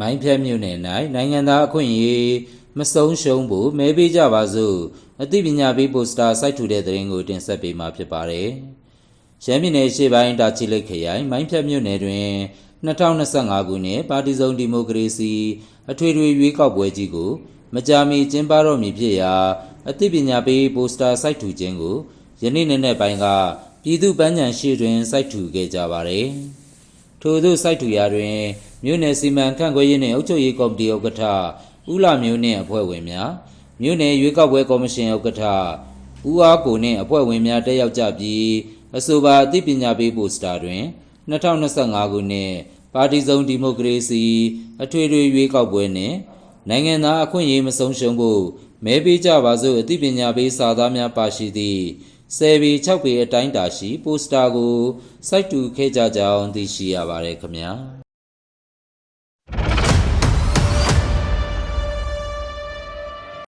မိုင်းဖြတ်မြို့နယ်၌နိုင်ငံသားအခွင့်အရေးမဆုံးရှုံးဖို့မဲပေးကြပါစို့အသိပညာပေးပိုစတာစိုက်ထူတဲ့သတင်းကိုတင်ဆက်ပေးမှာဖြစ်ပါတယ်။ရှမ်းပြည်နယ်ရှေ့ပိုင်းတာချီလိတ်ခရိုင်မိုင်းဖြတ်မြို့နယ်တွင်2025ခုနှစ်ပါတီစုံဒီမိုကရေစီအထွေထွေရွေးကောက်ပွဲကြီးကို မကြာမီကျင်းပတော့မည်ဖြစ်ရာအသိပညာပေးပိုစတာစိုက်ထူခြင်းကိုယနေ့နေ့နဲ့ပိုင်းကပြည်သူ့ပန်းခြံရှိတွင်စိုက်ထူခဲ့ကြပါတယ်။ ထို့သောစိုက်ထူရာတွင်မြို့နယ်စီမံခန့်ခွဲရေးနှင့်အုပ်ချုပ်ရေးကော်မတီဥက္ကဋ္ဌဦးလာမျိုးနှင့်အဖွဲ့ဝင်များမြို့နယ်ရွေးကောက်ပွဲကော်မရှင်ဥက္ကဋ္ဌဦးအားကိုနှင့်အဖွဲ့ဝင်များတက်ရောက်ကြပြီးအဆိုပါအသိပညာပေးပိုစတာတွင်2025ခုနှစ်ပါတီစုံဒီမိုကရေစီအထွေထွေရွေးကောက်ပွဲနှင့်နိုင်ငံသားအခွင့်အရေးမဆုံးရှုံးဖို့မဲပေးကြပါစို့အသိပညာပေးစာသားများပါရှိသည့် 10ပေ6ပေအတိုင်းတာရှိ ပိုစတာကိုစိုက်တူခဲ့ကြကြောင်းသိရှိရပါတယ်ခင်ဗျာ။